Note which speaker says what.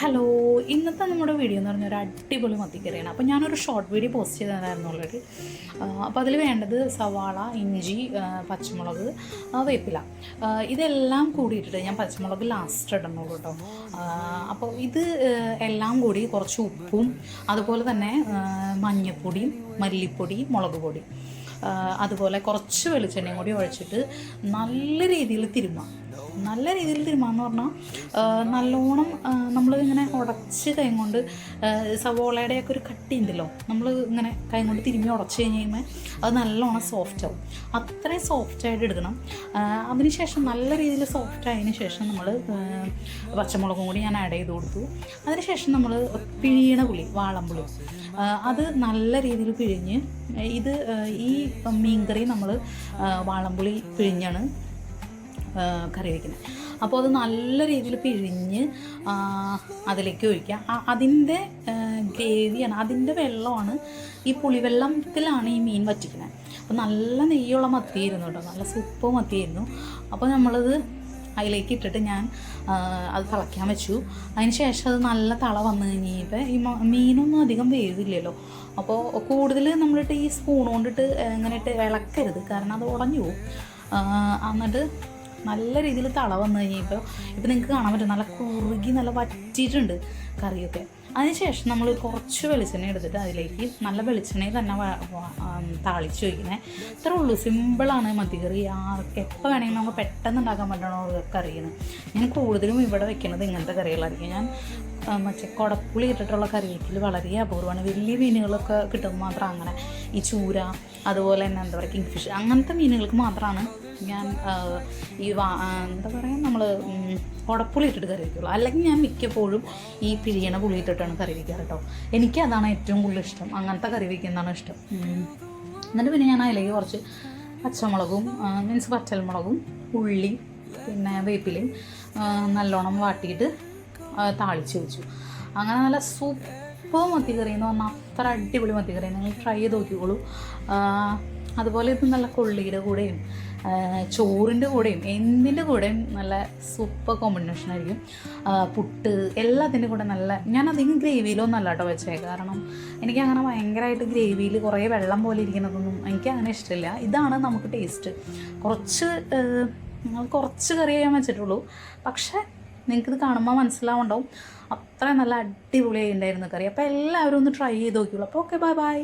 Speaker 1: Hello ഇന്നത്തെ നമ്മുടെ video എന്ന് പറഞ്ഞാൽ ഒരു അടിപൊളി മത്തിക്കറിയാണ്. അപ്പോൾ ഞാനൊരു ഷോർട്ട് വീഡിയോ പോസ്റ്റ് ചെയ്തതായിരുന്നു ഓൾറെഡി അപ്പോൾ അതിൽ വേണ്ടത് സവാള ഇഞ്ചി പച്ചമുളക് വേപ്പില. ഇതെല്ലാം കൂടിയിട്ടിട്ട് ഞാൻ പച്ചമുളക് ലാസ്റ്റ് ഇടണുള്ളൂ കേട്ടോ. അപ്പോൾ ഇത് എല്ലാം കൂടി കുറച്ച് ഉപ്പും അതുപോലെ തന്നെ മഞ്ഞൾപ്പൊടിയും മല്ലിപ്പൊടിയും മുളക് പൊടിയും അതുപോലെ കുറച്ച് വെളിച്ചെണ്ണയും കൂടി ഒഴിച്ചിട്ട് നല്ല രീതിയിൽ തിരുമ്മാം. നല്ല രീതിയിൽ തിരുമാന്ന് പറഞ്ഞാൽ നല്ലോണം നമ്മൾ ഇങ്ങനെ ഉടച്ച് കൈ കൊണ്ട് സവോളയുടെയൊക്കെ ഒരു കട്ടി ഉണ്ടല്ലോ നമ്മൾ ഇങ്ങനെ കൈ കൊണ്ട് തിരുമ്മി ഉടച്ച് കഴിഞ്ഞ് കഴിയുമ്പോൾ അത് നല്ലോണം സോഫ്റ്റ് ആവും. അത്രയും സോഫ്റ്റ് ആയിട്ട് എടുക്കണം. അതിനുശേഷം നല്ല രീതിയിൽ സോഫ്റ്റ് ആയതിനു ശേഷം നമ്മൾ പച്ചമുളകും കൂടി ഞാൻ ആഡ് ചെയ്ത് കൊടുത്തു. അതിനുശേഷം നമ്മൾ പിഴിയണ പുളി വാളമ്പുളി അത് നല്ല രീതിയിൽ പിഴിഞ്ഞ് ഇത് ഈ മീൻകറി നമ്മൾ വാളംപുളി പിഴിഞ്ഞാണ് കറി വയ്ക്കുന്നത് അപ്പോൾ അത് നല്ല രീതിയിൽ പിഴിഞ്ഞ് അതിലേക്ക് ഒഴിക്കുക. അതിന്റെ ഗ്രേവിയാണ് അതിന്റെ വെള്ളമാണ് ഈ പുളിവെള്ളത്തിലാണ് ഈ മീൻ വറ്റിക്കുന്നത്. അപ്പോൾ നല്ല നെയ്യുള്ള മത്തിയായിരുന്നു കേട്ടോ. നല്ല സൂപ്പ് മത്തിയായിരുന്നു. അപ്പോൾ നമ്മളത് അതിലേക്ക് ഇട്ടിട്ട് ഞാൻ അത് തിളയ്ക്കാൻ വെച്ചു. അതിന് ശേഷം അത് നല്ല തള വന്നു കഴിഞ്ഞപ്പോൾ ഈ മീനൊന്നും അധികം വേവില്ലല്ലോ. അപ്പോൾ കൂടുതൽ നമ്മളിട്ട് ഈ സ്പൂൺ കൊണ്ടിട്ട് ഇങ്ങനെ ഇട്ട് ഇളക്കരുത്. കാരണം അത് ഉടഞ്ഞു പോകും. എന്നിട്ട് നല്ല രീതിയിൽ തള വന്നു കഴിഞ്ഞപ്പോൾ ഇപ്പം നിങ്ങൾക്ക് കാണാൻ പറ്റും. നല്ല കുറുകി നല്ല വറ്റിയിട്ടുണ്ട് കറിയൊക്കെ. അതിനുശേഷം നമ്മൾ കുറച്ച് വെളിച്ചെണ്ണ എടുത്തിട്ട് അതിലേക്ക് നല്ല വെളിച്ചെണ്ണയിൽ തന്നെ താളിച്ച് വയ്ക്കുന്നത് ഇത്രേ ഉള്ളൂ. സിമ്പിളാണ് മത്തിക്കറി ആർക്ക് എപ്പോൾ വേണമെങ്കിലും നമുക്ക് പെട്ടെന്ന് ഉണ്ടാക്കാൻ പറ്റണോ കറിയാണ് ഞാൻ കൂടുതലും ഇവിടെ വെക്കുന്നത് ഇങ്ങനത്തെ കറികളായിരിക്കും. ഞാൻ മറ്റേ കുടപ്പുളി ഇട്ടിട്ടുള്ള കറി വയ്ക്കൽ വളരെ അപൂർവമാണ്. വലിയ മീനുകളൊക്കെ കിട്ടുമ്പോൾ മാത്രം അങ്ങനെ. ഈ ചൂര അതുപോലെ തന്നെ എന്താ പറയുക കിങ് ഫിഷ് അങ്ങനത്തെ മീനുകൾക്ക് മാത്രമാണ് ഞാൻ ഈ എന്താ പറയുക നമ്മൾ കുടപ്പുളി ഇട്ടിട്ട് കറി വയ്ക്കുള്ളൂ അല്ലെങ്കിൽ ഞാൻ മിക്കപ്പോഴും ഈ പിരിയണ പുളി ഇട്ടിട്ടാണ് കറി വയ്ക്കാറ് കേട്ടോ എനിക്ക് അതാണ് ഏറ്റവും കൂടുതൽ ഇഷ്ടം. അങ്ങനത്തെ കറി വയ്ക്കുന്നതാണ് ഇഷ്ടം. എന്നിട്ട് പിന്നെ ഞാൻ അതിലേക്ക് കുറച്ച് പച്ചമുളകും മീൻസ് പച്ചമുളകും ഉള്ളി പിന്നെ വേപ്പിലയും നല്ലോണം വാട്ടിയിട്ട് താളിച്ച് വെച്ചു. അങ്ങനെ നല്ല സൂപ്പർ മത്തിക്കറി എന്ന് പറഞ്ഞാൽ അത്ര അടിപൊളി മത്തിക്കറി നിങ്ങൾ ട്രൈ ചെയ്ത് നോക്കിക്കോളൂ. അതുപോലെ ഇത് നല്ല കൊള്ളിയുടെ കൂടെയും ചോറിന്റെ കൂടെയും എന്തിന്റെ കൂടെയും നല്ല സൂപ്പർ കോമ്പിനേഷൻ ആയിരിക്കും. പുട്ട് എല്ലാത്തിന്റെ കൂടെ നല്ല ഞാൻ അധികം ഗ്രേവിയിലൊന്നല്ല കേട്ടോ വെച്ചേ. കാരണം എനിക്ക് അങ്ങനെ ഭയങ്കരമായിട്ട് ഗ്രേവിയിൽ കുറേ വെള്ളം പോലെ ഇരിക്കുന്നതൊന്നും എനിക്ക് അങ്ങനെ ഇഷ്ടമില്ല ഇതാണ് നമുക്ക് ടേസ്റ്റ് കുറച്ച് കുറച്ച് കറി ചെയ്യാൻ വെച്ചിട്ടുള്ളൂ. പക്ഷേ നിങ്ങൾക്കിത് കാണുമ്പോൾ മനസ്സിലാവുണ്ടാവും. അത്രയും നല്ല അടിപൊളിയായി ഉണ്ടായിരുന്നു കറി. അപ്പോൾ എല്ലാവരും ഒന്ന് ട്രൈ ചെയ്ത് നോക്കിയുള്ളൂ അപ്പോൾ ഓക്കെ ബൈ ബൈ